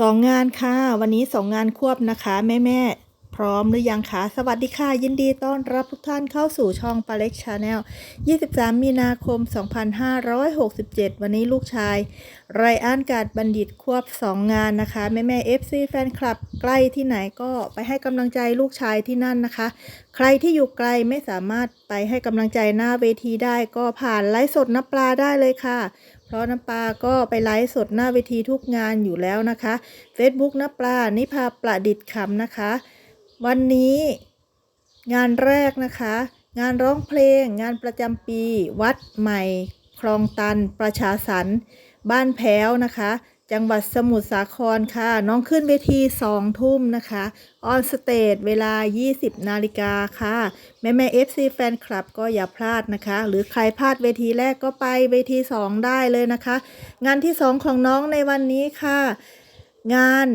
สองงานค่ะ วันนี้สองงานควบนะคะแม่แม่พร้อมหรือยังคะสวัสดีค่ะ ยินดีต้อนรับทุกท่านเข้าสู่ช่องปาเล็กชาแนล 23 มีนาคม 2567 วันนี้ลูกชาย ไรอันการ์ดบัณฑิตควบ 2 งานนะคะ แม่แม่ FC แฟนคลับ ใกล้ที่ไหนก็ไปให้กำลังใจลูกชายที่นั่นนะคะ ใครที่อยู่ไกลไม่สามารถไปให้กำลังใจหน้าเวทีได้ก็ผ่านไลฟ์สดน้ำปลาได้เลยค่ะ ราะน้ำปลาก็ไปไลฟ์สดหน้าเวทีทุกงานอยู่แล้วนะคะ Facebook น้ำปลานิพาประดิษฐ์คำนะคะ วันนี้งานแรกนะคะ งานร้องเพลง งานประจำปี วัดใหม่ คลองตัน ประชาสรรบ้านแพ้วนะคะ จังหวัดสมุทรสาครค่ะ น้องขึ้นเวทีสองทุ่มนะคะออนสเตจเวลา 20 นาฬิกาค่ะ แม่แม่เอฟซีแฟนคลับก็อย่าพลาดนะคะ หรือใครพลาดเวทีแรกก็ไปเวที 2 ได้เลยนะคะ งานที่ 2 ของน้องในวันนี้ค่ะ งาน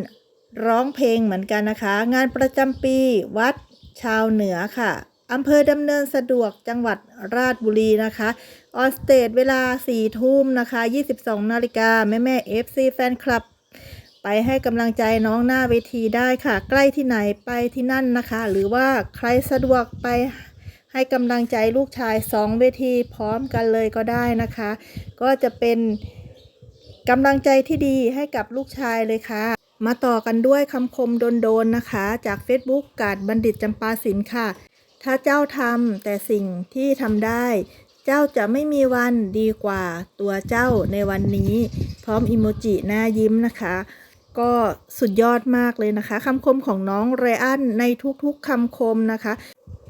ร้องเพลงเหมือนกันนะคะ งานประจำปีวัดชาวเหนือค่ะ อำเภอดำเนินสะดวกจังหวัดราชบุรีนะคะ ออสเตจเวลา4ทุ่มนะคะ 22 นาฬิกาแม่แม่ FC แฟนคลับ ไปให้กำลังใจน้องหน้าเวทีได้ค่ะ ใกล้ที่ไหนไปที่นั่นนะคะ หรือว่าใครสะดวกไปให้กำลังใจลูกชายสองเวทีพร้อมกันเลยก็ได้นะคะ ก็จะเป็นกำลังใจที่ดีให้กับลูกชายเลยค่ะ มาต่อกันด้วยคำคมโดนๆนะคะ จาก Facebook กาดบัณฑิตจำปาสินค่ะ ถ้าเจ้าทำแต่สิ่งที่ทำได้ เจ้าจะไม่มีวันดีกว่าตัวเจ้าในวันนี้ พร้อมอิโมจิหน้ายิ้มนะคะ ก็สุดยอดมากเลยนะคะคำคมของน้องไรอันในทุกๆคำคมนะคะ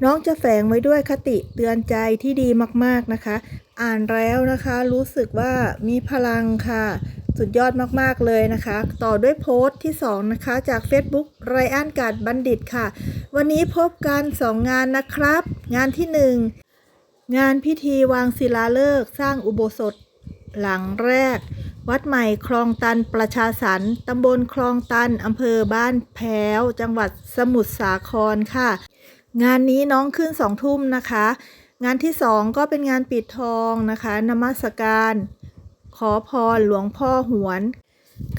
น้องจะแฝงไว้ด้วยคติเตือนใจที่ดีมากๆนะคะ อ่านแล้วนะคะรู้สึกว่ามีพลังค่ะ สุดยอดมาก ๆ เลยนะคะ ต่อด้วยโพสต์ที่ 2 นะคะ จาก Facebook ไรอันกาดบัณฑิตค่ะ วันนี้พบกัน 2 งานนะครับ งานที่ 1 งานพิธีวางศิลาฤกษ์สร้างอุโบสถหลังแรก วัดใหม่คลองตันประชาสรรค์ตำบลคลองตันอำเภอบ้านแพ้ว จังหวัดสมุทรสาครค่ะ งานนี้น้องขึ้นสองทุ่มนะคะ งานที่สองก็เป็นงานปิดทองนะคะนมัสการ ขอพรหลวงพ่อหวน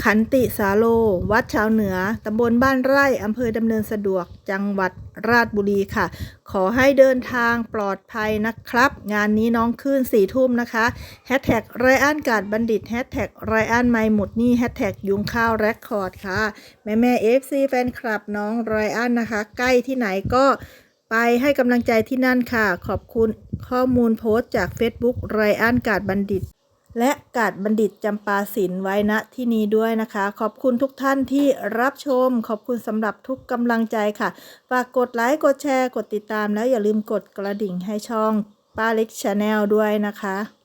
ขันติสาโล วัดชาวเหนือ ตำบลบ้านไร่ อำเภอดำเนินสะดวก จังหวัดราชบุรีค่ะ ขอให้เดินทางปลอดภัยนะครับ งานนี้น้องขึ้นสี่ทุ่มนะคะแฮชแท็กไรอันกาดบัณฑิตแฮชแท็กไรอันไม่หมดนี่แฮชแท็กยุงข้าวแรคคอร์ดค่ะ แม่แม่เอฟซีแฟนคลับน้องไรอันนะคะ ใกล้ที่ไหนก็ไปให้กำลังใจที่นั่นค่ะ ขอบคุณข้อมูลโพสต์จาก Facebook ไรอันกาดบัณฑิต และกาดบัณฑิตจำปาศิลไว้ณที่นี้ด้วยนะคะ ขอบคุณทุกท่านที่รับชม ขอบคุณสำหรับทุกกำลังใจค่ะ ฝากกดไลค์ กดแชร์ กดติดตามแล้วอย่าลืมกดกระดิ่งให้ช่องป้าเล็กชาแนลด้วยนะคะ